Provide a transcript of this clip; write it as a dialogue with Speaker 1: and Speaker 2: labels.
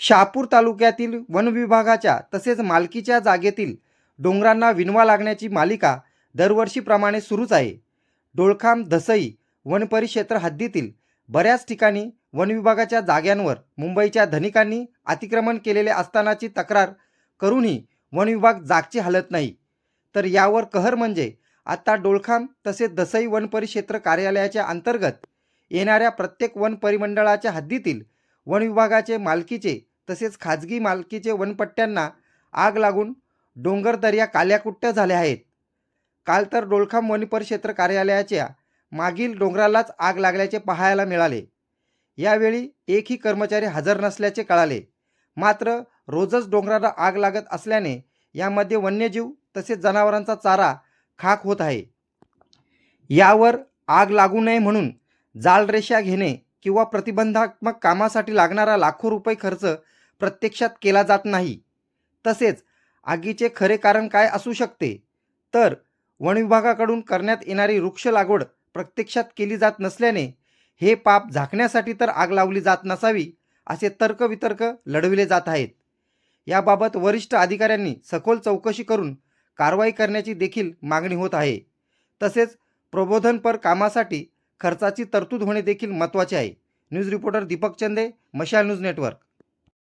Speaker 1: शहापूर तालुक्यातील वन विभागाच्या तसेच मालकीच्या जागेतील डोंगरांना विणवा लागण्याची मालिका दरवर्षीप्रमाणे सुरूच आहे. डोळखाम धसई वनपरिक्षेत्र हद्दीतील बऱ्याच ठिकाणी वनविभागाच्या जाग्यांवर मुंबईच्या धनिकांनी अतिक्रमण केलेले असतानाची तक्रार करूनही वनविभाग जागची हलत नाही. तर यावर कहर म्हणजे आता डोळखाम तसेच दसई वनपरिक्षेत्र कार्यालयाच्या अंतर्गत येणाऱ्या प्रत्येक वन परिमंडळाच्या हद्दीतील वनविभागाचे मालकीचे तसेच खाजगी मालकीचे वनपट्ट्यांना आग लागून डोंगर दर्या काल्याकुट्ट्या झाल्या आहेत. काल तर डोलखाम वनपरिक्षेत्र कार्यालयाच्या मागील डोंगरालाच आग लागल्याचे पाहायला मिळाले. यावेळी एकही कर्मचारी हजर नसल्याचे कळाले. मात्र रोजच डोंगराला आग लागत असल्याने यामध्ये वन्यजीव तसेच जनावरांचा चारा खाक होत आहे. यावर आग लागू नये म्हणून जालरेषा घेणे किंवा प्रतिबंधात्मक कामासाठी लागणारा लाखो रुपये खर्च प्रत्यक्षात केला जात नाही. तसेच आगीचे खरे कारण काय असू शकते? तर वनविभागाकडून करण्यात येणारी वृक्ष लागवड प्रत्यक्षात केली जात नसल्याने हे पाप झाकण्यासाठी तर आग लावली जात नसावी असे तर्कवितर्क लढविले जात आहेत. याबाबत वरिष्ठ अधिकाऱ्यांनी सखोल चौकशी करून कारवाई करण्याची देखील मागणी होत आहे. तसेच प्रबोधनपर कामासाठी खर्चाची तरतूद होणे देखील महत्त्वाचे आहे. न्यूज रिपोर्टर दीपक चंदे मशाल न्यूज नेटवर्क.